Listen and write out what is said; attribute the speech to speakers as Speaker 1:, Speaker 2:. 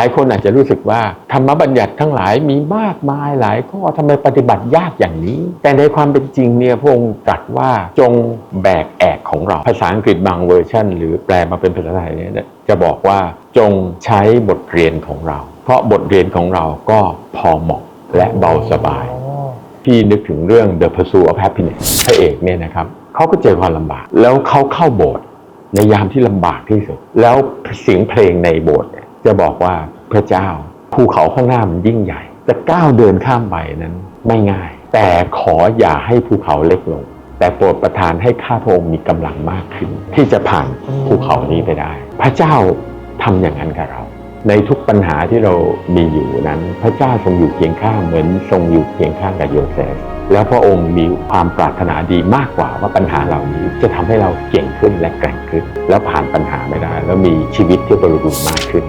Speaker 1: ลายคนอาจจะรู้สึกว่าธรรมบัญญัติทั้งหลายมีมากมายหลายข้อทำไมปฏิบัติยากอย่างนี้ แต่ในความเป็นจริงเนี่ยพระองค์ตรัสว่าจงแบกแอกของเรา ภาษาอังกฤษบางเวอร์ชันหรือแปลมาเป็นภาษาไทยเนี่ยจะบอกว่าจงใช้บทเรียนของเรา เพราะบทเรียนของเราก็พอเหมาะและเบาสบาย พี่นึกถึงเรื่อง The Pursuit of Happiness พระเอกเนี่ยนะครับเขาก็เจอความลำบาก แล้วเขาเข้าโบสถ์ในยามที่ลำบากที่สุด แล้วเสียงเพลงในโบสถ์ จะบอกว่าพระเจ้าภูเขาข้างหน้ามันยิ่งใหญ่ จะก้าวเดินข้ามไปนั้นไม่ง่าย แต่ขออย่าให้ภูเขาเล็กลง แต่โปรดประทานให้ข้าพระองค์มีกำลังมากขึ้น ที่จะผ่านภูเขานี้ไปได้ พระเจ้าทำอย่างนั้นกับเรา ในทุกปัญหาที่เรามีอยู่นั้น พระเจ้าทรงอยู่เคียงข้างเหมือนทรงอยู่เคียงข้างกับโยเซฟแล้วพระองค์มีความปรารถนาดีมากกว่าว่าปัญหาเหล่านี้จะทำให้เราเก่งขึ้นและแกร่งขึ้น แล้วผ่านปัญหาไม่ได้ แล้วมีชีวิตที่บริบูรณ์มากขึ้น